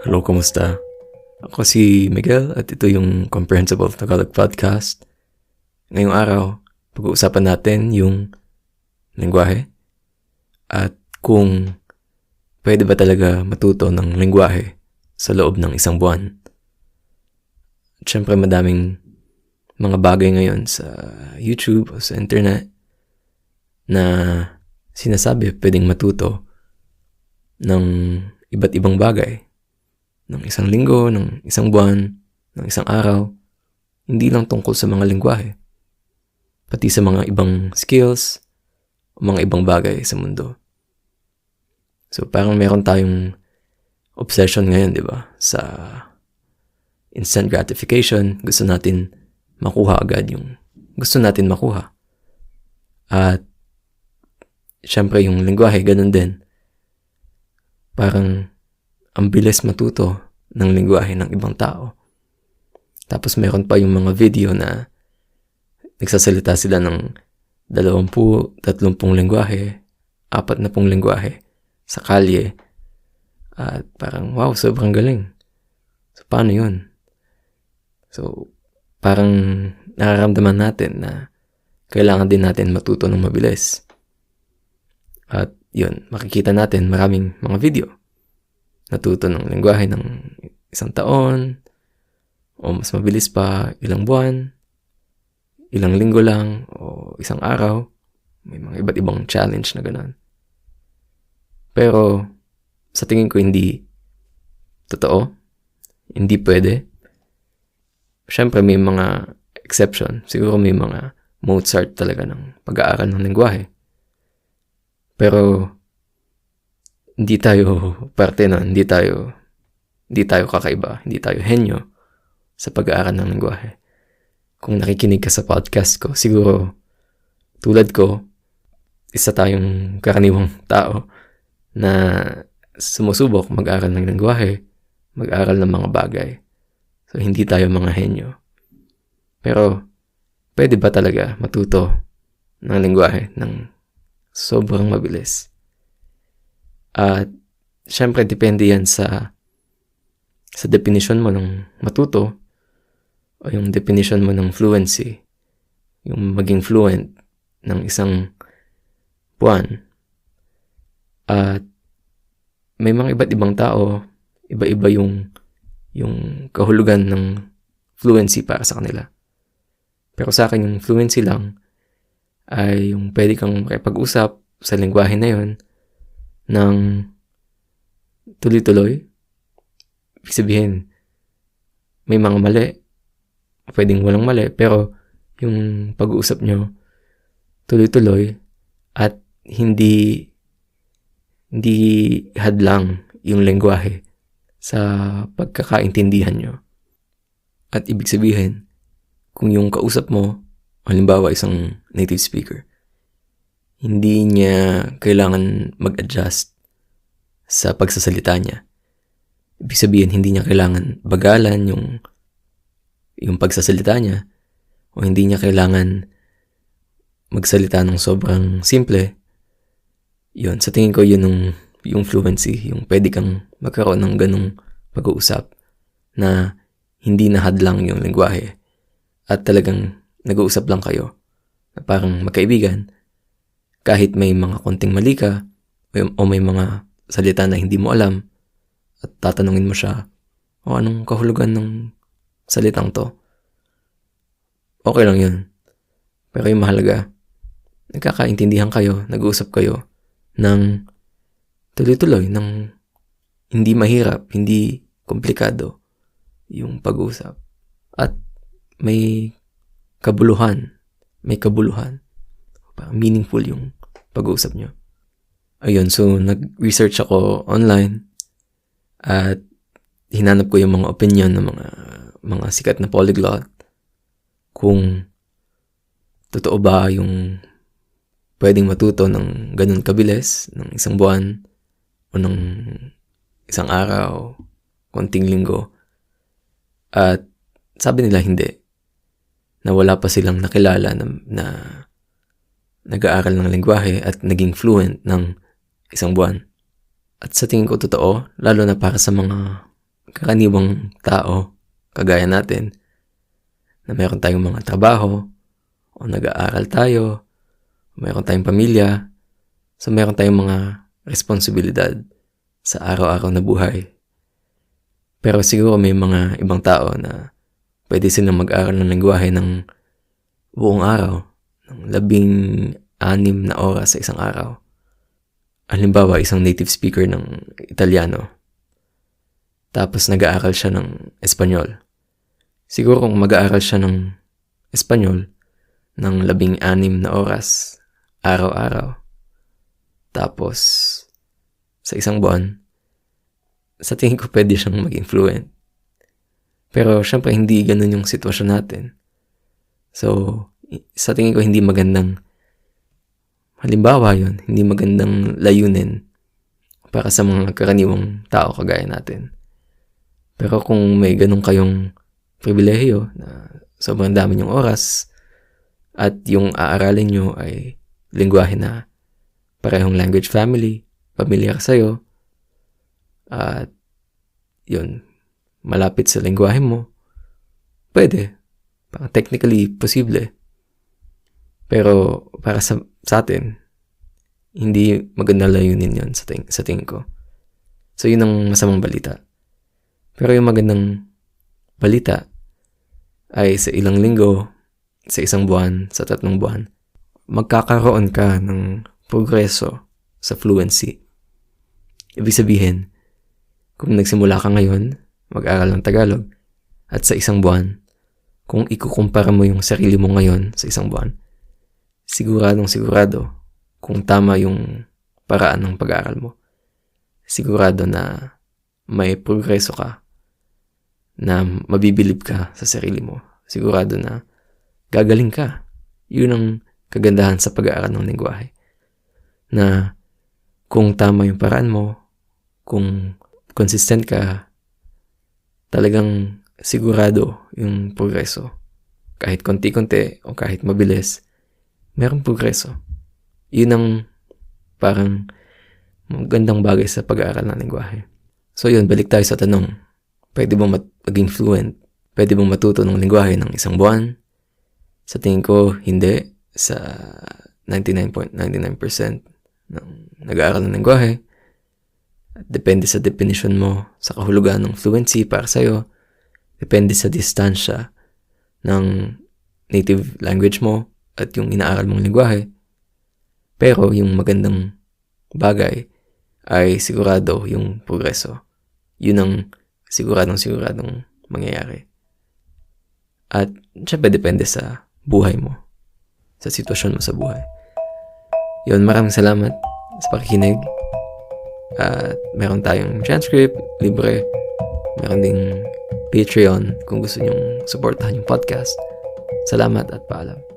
Hello, kumusta? Ako si Miguel at ito yung Comprehensible Tagalog Podcast. Ngayong araw, pag-uusapan natin yung lingwahe at kung pwede ba talaga matuto ng lingwahe sa loob ng isang buwan. At syempre madaming mga bagay ngayon sa YouTube o sa internet na sinasabi pwedeng matuto ng iba't ibang bagay. Ng isang linggo, ng isang buwan, ng isang araw. Hindi lang tungkol sa mga lingwahe. Pati sa mga ibang skills, mga ibang bagay sa mundo. So parang meron tayong obsession ngayon, di ba? Sa instant gratification, gusto natin makuha agad yung gusto natin makuha. At syempre yung lingwahe, ganun din. Parang ang bilis matuto ng lingwahe ng ibang tao. Tapos meron pa yung mga video na nagsasalita sila ng dalawampu, tatlumpung lingwahe, apat na pong lingwahe sa kalye. At parang, wow, sobrang galing. So, paano yun? So, parang nararamdaman natin na kailangan din natin matuto ng mabilis. At yun, makikita natin maraming mga video natuto ng lingwahe ng isang taon, o mas mabilis pa, ilang buwan, ilang linggo lang, o isang araw. May mga iba't ibang challenge na gano'n. Pero, sa tingin ko hindi totoo. Hindi pwede. Siyempre, may mga exception. Siguro may mga Mozart talaga ng pag-aaral ng lingwahe. Pero, hindi tayo parte na, hindi tayo, hindi tayo kakaiba, hindi tayo henyo sa pag-aaral ng lingwahe. Kung nakikinig ka sa podcast ko, siguro tulad ko, isa tayong karaniwang tao na sumusubok mag-aral ng lingwahe, mag-aral ng mga bagay. So, hindi tayo mga henyo. Pero, pwede ba talaga matuto ng lingwahe ng sobrang mabilis? At syempre depende yan sa sa definition mo ng matuto o yung definition mo ng fluency. Yung maging fluent ng isang buwan. At may mga iba't ibang tao, iba-iba yung yung kahulugan ng fluency para sa kanila. Pero sa akin, yung fluency lang ay yung pwede kang makipag-usap sa lingwahe na yon ng tuloy-tuloy, ibig sabihin, may mga mali, pwedeng walang mali, pero yung pag-uusap nyo, tuloy-tuloy, at hindi, hindi hadlang yung lengguwahe sa pagkakaintindihan nyo. At ibig sabihin, kung yung kausap mo, halimbawa isang native speaker, hindi niya kailangan mag-adjust sa pagsasalita niya. Ibig sabihin, hindi niya kailangan bagalan yung, yung pagsasalita niya o hindi niya kailangan magsalita ng sobrang simple. Yun, sa tingin ko yun yung, yung fluency, yung pwede kang magkaroon ng ganong pag-uusap na hindi nahadlang yung lingwahe at talagang nag-uusap lang kayo na parang magkaibigan kahit may mga konting mali ka o may mga salita na hindi mo alam at tatanungin mo siya, o anong kahulugan ng salitang to? Okay lang yun. Pero yung mahalaga, nagkakaintindihan kayo, nag-uusap kayo ng tuloy-tuloy, ng hindi mahirap, hindi komplikado yung pag-uusap. At may kabuluhan, may kabuluhan meaningful yung pag-uusap nyo. Ayun, so nag-research ako online at hinanap ko yung mga opinion ng mga mga sikat na polyglot kung totoo ba yung pwedeng matuto ng ganun kabilis ng isang buwan o ng isang araw, konting linggo. At sabi nila hindi. Na wala pa silang nakilala na, na nag-aaral ng lingwahe at naging fluent ng isang buwan. At sa tingin ko totoo, lalo na para sa mga karaniwang tao, kagaya natin, na meron tayong mga trabaho, o nag-aaral tayo, meron tayong pamilya, so meron tayong mga responsibilidad sa araw-araw na buhay. Pero siguro may mga ibang tao na pwede silang mag-aral ng lingwahe ng buong araw, ng labing anim na oras sa isang araw. Halimbawa, isang native speaker ng Italiano. Tapos nag-aaral siya ng Espanyol. Siguro kung mag-aaral siya ng Espanyol ng labing anim na oras, araw-araw. Tapos, sa isang buwan, sa tingin ko pwede siyang maging fluent. Pero syempre hindi ganun yung sitwasyon natin. So, sa tingin ko hindi magandang halimbawa yun, hindi magandang layunin para sa mga karaniwang tao kagaya natin. Pero kung may ganun kayong pribilehiyo na sobrang dami niyong oras at yung aaralin nyo ay lingwahe na parehong language family, familiar sa'yo, at yun, malapit sa lingwahe mo, pwede. Technically, posible. Pero para sa, sa atin, hindi maganda layunin yun sa, ting, sa tingin ko. So, yun ang masamang balita. Pero yung magandang balita ay sa ilang linggo, sa isang buwan, sa tatlong buwan, magkakaroon ka ng progreso sa fluency. Ibig sabihin, kung nagsimula ka ngayon, mag-aral ng Tagalog, at sa isang buwan, kung ikukumpara mo yung sarili mo ngayon sa isang buwan, siguradong sigurado kung tama yung paraan ng pag-aaral mo. Sigurado na may progreso ka, na mabibilib ka sa sarili mo. Sigurado na gagaling ka. Yun ang kagandahan sa pag-aaral ng lingwahe. Na kung tama yung paraan mo, kung consistent ka, talagang sigurado yung progreso. Kahit konti-konti o kahit mabilis, merong progreso. Yun ang parang magandang bagay sa pag-aaral ng lingwahe. So yun, balik tayo sa tanong. Pwede bang maging fluent? Pwede bang matuto ng lingwahe ng isang buwan? Sa tingin ko, hindi. Sa 99.99% ng nag-aaral ng lingwahe. Depende sa definition mo, sa kahulugan ng fluency para sa'yo. Depende sa distansya ng native language mo at yung inaaral mong lingwahe. Pero yung magandang bagay ay sigurado yung progreso. Yun ang siguradong siguradong mangyayari. At syempre depende sa buhay mo. Sa sitwasyon mo sa buhay. Yun, maraming salamat sa pakikinig. At meron tayong transcript, libre. Meron ding Patreon kung gusto nyong supportahan yung podcast. Salamat at paalam.